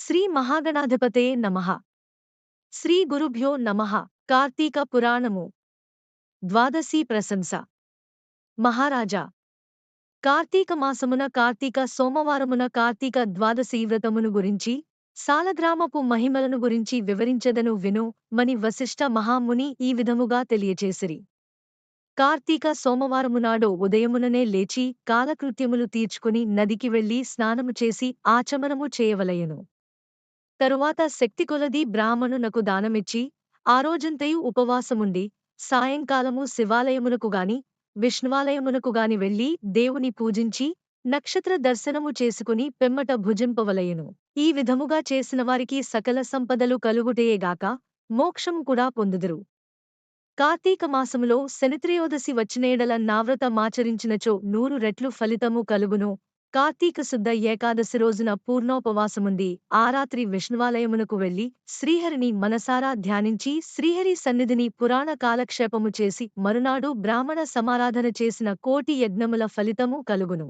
శ్రీ మహాగణాధిపతే నమ. శ్రీ గురుభ్యో నమః. కార్తీక పురాణము. ద్వాదశీ ప్రశంస. మహారాజా. కార్తీక మాసమున కార్తీక సోమవారమున కార్తీక ద్వాదశీ వ్రతమును గురించి సాలగ్రామపు మహిమలను గురించి వివరించెదను విను మని వశిష్ఠ మహాముని ఈ విధముగా తెలియచేసిరి. కార్తీక సోమవారమునాడు ఉదయముననే లేచి కాలకృత్యములు తీర్చుకుని నదికి వెళ్ళి స్నానము చేసి ఆచమనము చేయవలయను తరువాత శక్తికొలది బ్రాహ్మణునకు దానమిచ్చి ఆ రోజంతయు ఉపవాసముండి సాయంకాలము శివాలయమునకు గాని విష్ణువాలయమునకు గాని వెళ్ళి దేవుని పూజించి నక్షత్ర దర్శనము చేసుకుని పెమ్మట భుజింపవలయను ఈ విధముగా చేసిన వారికి సకల సంపదలు కలుగుటయేగాక మోక్షము కూడా పొందుదురు. కార్తీక మాసములో శనిత్రయోదశి వచ్చినేడల నావ్రత మాచరించినచో నూరు రెట్లు ఫలితము కలుగును. కార్తీక శుద్ధ ఏకాదశి రోజున పూర్ణోపవాసముంది. ఆ రాత్రి విష్ణువాలయమునకు వెళ్ళి శ్రీహరిని మనసారా ధ్యానించి శ్రీహరి సన్నిధిని పురాణ కాలక్షేపము చేసి మరునాడు బ్రాహ్మణ సమారాధన చేసిన కోటి యజ్ఞముల ఫలితము కలుగును.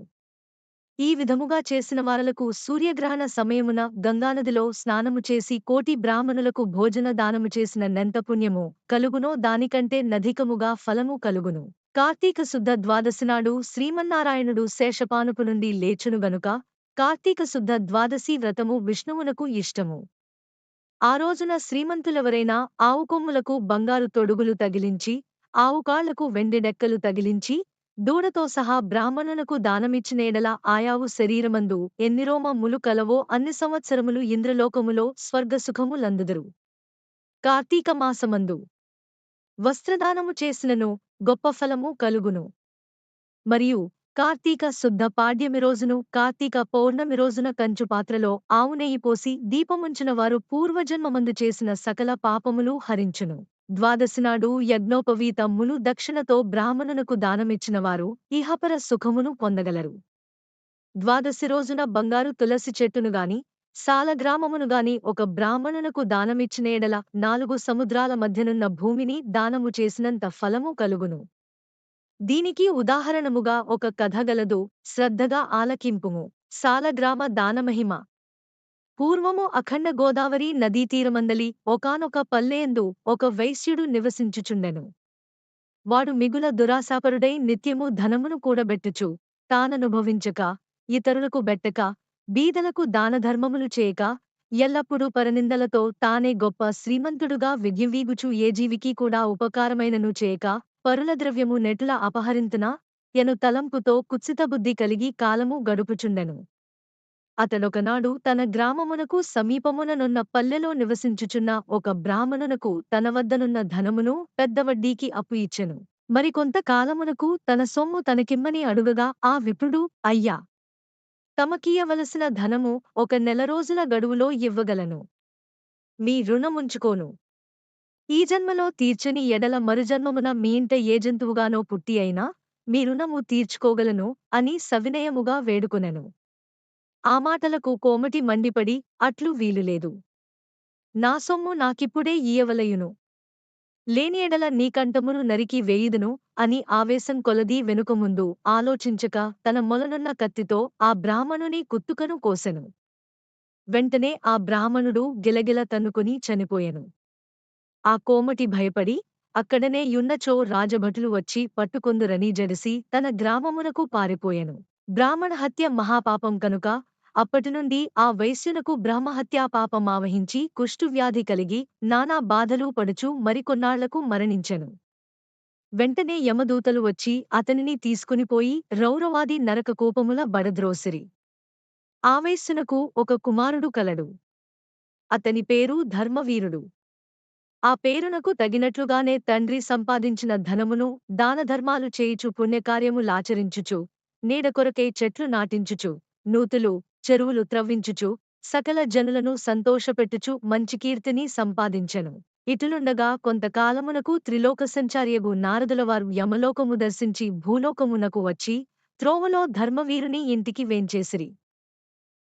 ఈ విధముగా చేసిన వారలకు సూర్యగ్రహణ సమయమున గంగానదిలో స్నానము చేసి కోటి బ్రాహ్మణులకు భోజన దానము చేసిన నెంత పుణ్యము కలుగునో దానికంటే నధికముగా ఫలము కలుగును. కార్తీక శుద్ధ ద్వాదశి నాడు శ్రీమన్నారాయణుడు శేషపానుపు నుండి లేచును గనుక కార్తీక శుద్ధ ద్వాదశి వ్రతము విష్ణువునకు ఇష్టము. ఆ రోజున శ్రీమంతులెవరైనా ఆవు కొమ్ములకు బంగారు తొడుగులు తగిలించి ఆవుకాళ్ళకు వెండిడెక్కలు తగిలించి దూడతో సహా బ్రాహ్మణునకు దానమిచ్చినేడల ఆయావు శరీరమందు ఎన్ని రోమములు కలవో అన్ని సంవత్సరములు ఇంద్రలోకములో స్వర్గసుఖములందుదురు. కార్తీక మాసమందు వస్త్రదానము చేసినను గొప్ప ఫలము కలుగును. మరియు కార్తీక శుద్ధ పాడ్యమి రోజును కార్తీక పౌర్ణమి రోజున కంచు పాత్రలో ఆవు నెయ్యి పోసి దీపముంచిన వారు పూర్వజన్మమందు చేసిన సకల పాపములు హరించును. ద్వాదశినాడు యజ్ఞోపవీతమ్మును దక్షిణతో బ్రాహ్మణునకు దానమిచ్చినవారు ఇహపర సుఖమును పొందగలరు. ద్వాదశి రోజున బంగారు తులసి చెట్టును గాని సాలగ్రామమును గాని ఒక బ్రాహ్మణునకు దానమిచ్చినేడల నాలుగు సముద్రాల మధ్యనున్న భూమిని దానము చేసినంత ఫలము కలుగును. దీనికి ఉదాహరణముగా ఒక కథ గలదు శ్రద్ధగా ఆలకింపుము. సాలగ్రామ దానమహిమ. పూర్వము అఖండ గోదావరి నదీతీరమందలి ఒకానొక పల్లెయందు ఒక వైశ్యుడు నివసించుచుండెను. వాడు మిగుల దురాశాపరుడై నిత్యము ధనమును కూడబెట్టుచు తాననుభవించక ఇతరులకు బెట్టక బీదలకు దానధర్మములు చేయక ఎల్లప్పుడూ పరనిందలతో తానే గొప్ప శ్రీమంతుడుగా విగ్యవీగుచు ఏ జీవికి కూడా ఉపకారమైనను చేయక పరుల ద్రవ్యము నెటుల అపహరింతునా ఎను తలంపుతో కుత్సితబుద్ధి కలిగి కాలము గడుపుచుండెను. అతడొకనాడు తన గ్రామమునకు సమీపముననున్న పల్లెలో నివసించుచున్న ఒక బ్రాహ్మణునకు తన వద్దనున్న ధనమును పెద్ద వడ్డీకి అప్పు ఇచ్చెను. మరికొంత కాలమునకు తన సొమ్ము తనకిమ్మని అడుగగా ఆ విప్రుడు అయ్యా తమకీయవలసిన ధనము ఒక నెల రోజుల గడువులో ఇవ్వగలను. మీ రుణముంచుకోను ఈ జన్మలో తీర్చని ఎడల మరుజన్మమున మీ ఇంట ఏ జంతువుగానో పుట్టి అయినా మీ రుణము తీర్చుకోగలను అని సవినయముగా వేడుకొనెను. ఆ మాటలకు కోమటి మండిపడి అట్లు వీలులేదు. నా సొమ్ము నాకిప్పుడే ఈయవలయును లేని ఎడల నీ కంఠమును నరికి వేయుదును అని ఆవేశం కొలది వెనుకముందు ఆలోచించక తన మొలనున్న కత్తితో ఆ బ్రాహ్మణుని కుత్తుకను కోసెను. వెంటనే ఆ బ్రాహ్మణుడు గిలగిల తన్నుకుని చనిపోయెను. ఆ కోమటి భయపడి అక్కడనే యున్నచో రాజభటులు వచ్చి పట్టుకొందురని జడిసి తన గ్రామమునకు పారిపోయెను. బ్రాహ్మణ హత్య మహాపాపం కనుక అప్పటినుండి ఆ వైశ్యునకు బ్రహ్మహత్యా పాపమావహించి కుష్ఠువ్యాధి కలిగి నానా బాధలు పడుచు మరికొన్నాళ్ళకు మరణించెను. వెంటనే యమదూతలు వచ్చి అతనిని తీసుకునిపోయి రౌరవాది నరక కోపముల బడద్రోసిరి. ఆవేశనకు ఒక కుమారుడు కలడు. అతని పేరు ధర్మవీరుడు. ఆ పేరునకు తగినట్లుగానే తండ్రి సంపాదించిన ధనమును దానధర్మాలు చేయుచు పుణ్యకార్యములాచరించుచు నీడ కొరకై చెట్లు నాటించుచు నూతులు చెరువులు త్రవ్వించుచు సకల జనులను సంతోషపెట్టుచు మంచి కీర్తిని సంపాదించెను. ఇటులుండగా కొంతకాలమునకు త్రిలోక సంచారియగు నారదులవారు యమలోకము దర్శించి భూలోకమునకు వచ్చి త్రోవలో ధర్మవీరుని ఇంటికి వేంచేసిరి.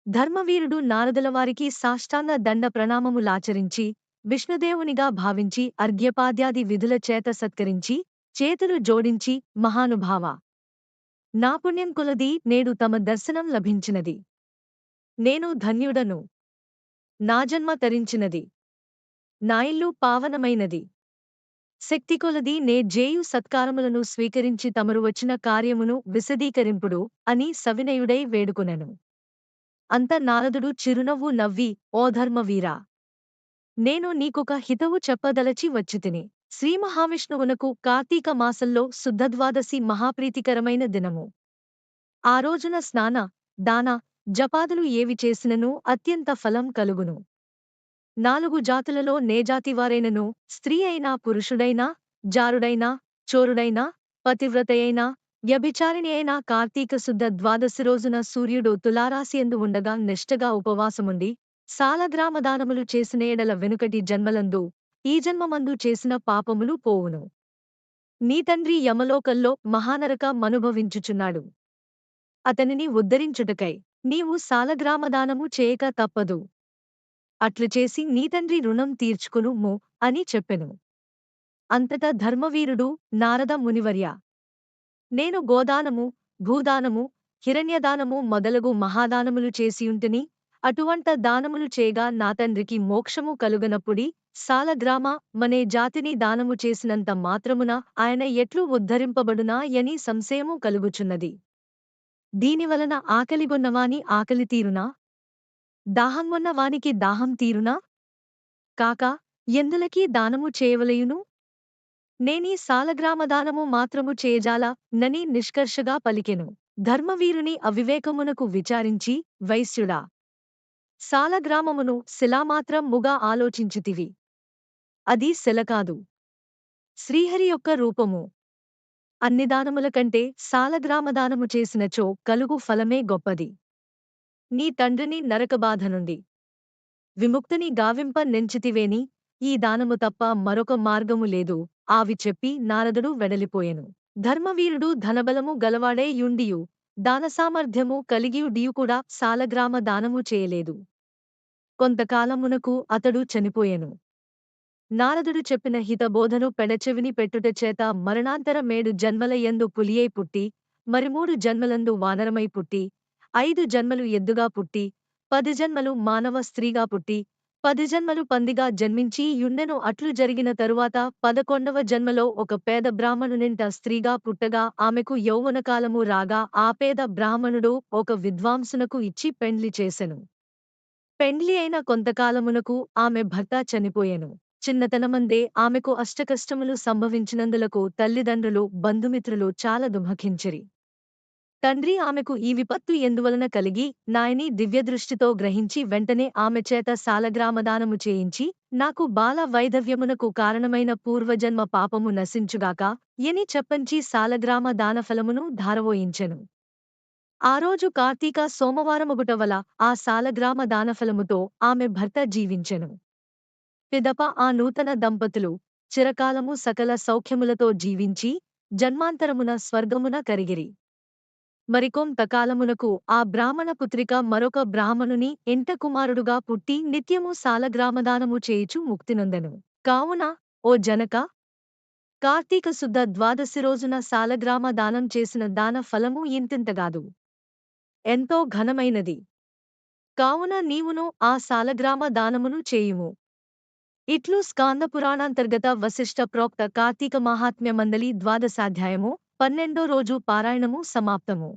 ధర్మవీరుడు నారదులవారికి సాష్టాంగ దండ ప్రణామములాచరించి విష్ణుదేవునిగా భావించి అర్ఘ్యపాద్యాది విధుల చేత సత్కరించి చేతులు జోడించి మహానుభావ. నాపుణ్యం కులది నేడు తమ దర్శనం లభించినది. నేను ధన్యుడను. నా జన్మ తరించినది. నాయిల్లు పావనమైనది. శక్తికొలది నే జేయు సత్కారములను స్వీకరించి తమరు వచ్చిన కార్యమును విశదీకరింపుడు అని సవినయుడై వేడుకొనెను. అంత నారదుడు చిరునవ్వు నవ్వి ఓ ధర్మవీరా! నేను నీకొక హితవు చెప్పదలచి వచ్చితిని. శ్రీ మహావిష్ణువునకు కార్తీక మాసంలో శుద్ధద్వాదశి మహాప్రీతికరమైన దినము. ఆ రోజున స్నాన దాన జపాదులు ఏవి చేసినను అత్యంత ఫలం కలుగును. నాలుగు జాతులలో నేజాతివారైనను స్త్రీ అయినా పురుషుడైనా జారుడైనా చోరుడైనా పతివ్రతయైనా వ్యభిచారిణి అయినా కార్తీక శుద్ధ ద్వాదశి రోజున సూర్యుడు తులారాశియందు ఉండగా నిష్టగా ఉపవాసముండి సాలగ్రామదానములు చేసిన ఎడల వెనుకటి జన్మలందు ఈ జన్మమందు చేసిన పాపములు పోవును. నీ తండ్రి యమలోకల్లో మహానరక మనుభవించుచున్నాడు. అతనిని ఉద్ధరించుటకై నీవు సాలగ్రామదానము చేయక తప్పదు. అట్లు చేసి నీ తండ్రి రుణం తీర్చుకును అని చెప్పెను. అంతటా ధర్మవీరుడు నారద మునివర్య. నేను గోదానము భూదానము హిరణ్యదానము మొదలగు మహాదానములు చేసియుంటిని అటువంట దానములు చేయగా నా తండ్రికి మోక్షము కలుగనప్పుడి సాలగ్రామ మనే జాతిని దానము చేసినంత మాత్రమున ఆయన ఎట్లు ఉద్ధరింపబడునా యని సంశయము కలుగుచున్నది. దీనివలన ఆకలిగొన్నవాని ఆకలి తీరునా? దాహంగొన్న వానికి దాహం తీరునా? కాక ఎందులకీ దానము చేయవలయును? నేనీ సాలగ్రామదానము మాత్రము చేయజాలా నని నిష్కర్షగా పలికెను. ధర్మవీరుని అవివేకమునకు విచారించి వైశ్యుడా సాలగ్రామమును శిలామాత్రం ముగా ఆలోచించితివి. అది శిలకాదు శ్రీహరి యొక్క రూపము. అన్ని దానముల కంటే సాలగ్రామదానము చేసినచో కలుగు ఫలమే గొప్పది. నీ తండ్రిని నరకబాధ నుండి విముక్తిని గావింప నెంచితివేని ఈ దానము తప్ప మరొక మార్గము లేదు. ఆవి చెప్పి నారదుడు వెడలిపోయెను. ధర్మవీరుడు ధనబలము గలవాడే యుండియు దానసామర్థ్యము కలిగియుడియు కూడా సాలగ్రామ దానము చేయలేదు. కొంతకాలమునకు అతడు చనిపోయెను. నారదుడు చెప్పిన హితబోధను పెడచెవిని పెట్టుట చేత మరణాంతర మేడు జన్మలయందు పులియై పుట్టి మరి మూడు జన్మలందు వానరమై పుట్టి ఐదు జన్మలు ఎద్దుగా పుట్టి పది జన్మలు మానవ స్త్రీగా పుట్టి పది జన్మలు పందిగా జన్మించి యుండెను అట్లు జరిగిన తరువాత పదకొండవ జన్మలో ఒక పేద బ్రాహ్మణునింట స్త్రీగా పుట్టగా ఆమెకు యౌవనకాలము రాగా ఆ పేద బ్రాహ్మణుడు ఒక విద్వాంసునకు ఇచ్చి పెండ్లి చేసెను. పెండ్లి అయిన కొంతకాలమునకు ఆమె భర్త చనిపోయెను. చిన్నతనమందే ఆమెకు అష్టకష్టములు సంభవించినందులకు తల్లిదండ్రులు బంధుమిత్రులు చాలా దుమఖించిరి తండ్రి ఆమెకు ఈ విపత్తు ఎందువలన కలిగి నాయని దివ్యదృష్టితో గ్రహించి వెంటనే ఆమె చేత సాలగ్రామదానము చేయించి నాకు బాల వైధవ్యమునకు కారణమైన పూర్వజన్మ పాపము నశించుగాక ఎని చెప్పంచి సాలగ్రామ దానఫలమును ధారవోయించెను. ఆ రోజు కార్తీక సోమవారముగుటవల ఆ సాలగ్రామ దానఫలముతో ఆమె భర్త జీవించెను. పిదప ఆ నూతన దంపతులు చిరకాలము సకల సౌఖ్యములతో జీవించి జన్మాంతరమున స్వర్గమున కరిగిరి. మరికొంతకాలమునకు ఆ బ్రాహ్మణ పుత్రిక మరొక బ్రాహ్మణుని ఎంట కుమారుడుగా పుట్టి నిత్యము సాలగ్రామదానము చేయుచు ముక్తినొందెను. కావున ఓ జనక కార్తీక శుద్ధ ద్వాదశి రోజున సాలగ్రామ దానం చేసిన దాన ఫలము ఇంతింతగాదు ఎంతో ఘనమైనది. కావున నీవును ఆ సాలగ్రామ దానమును చేయుము. ఇట్లు స్కాందపురాణాంతర్గత వశిష్ఠ ప్రోక్త కార్తీక మహాత్మ్య మందలి ద్వాదశాధ్యాయము పన్నెండో రోజు పారాయణము సమాప్తము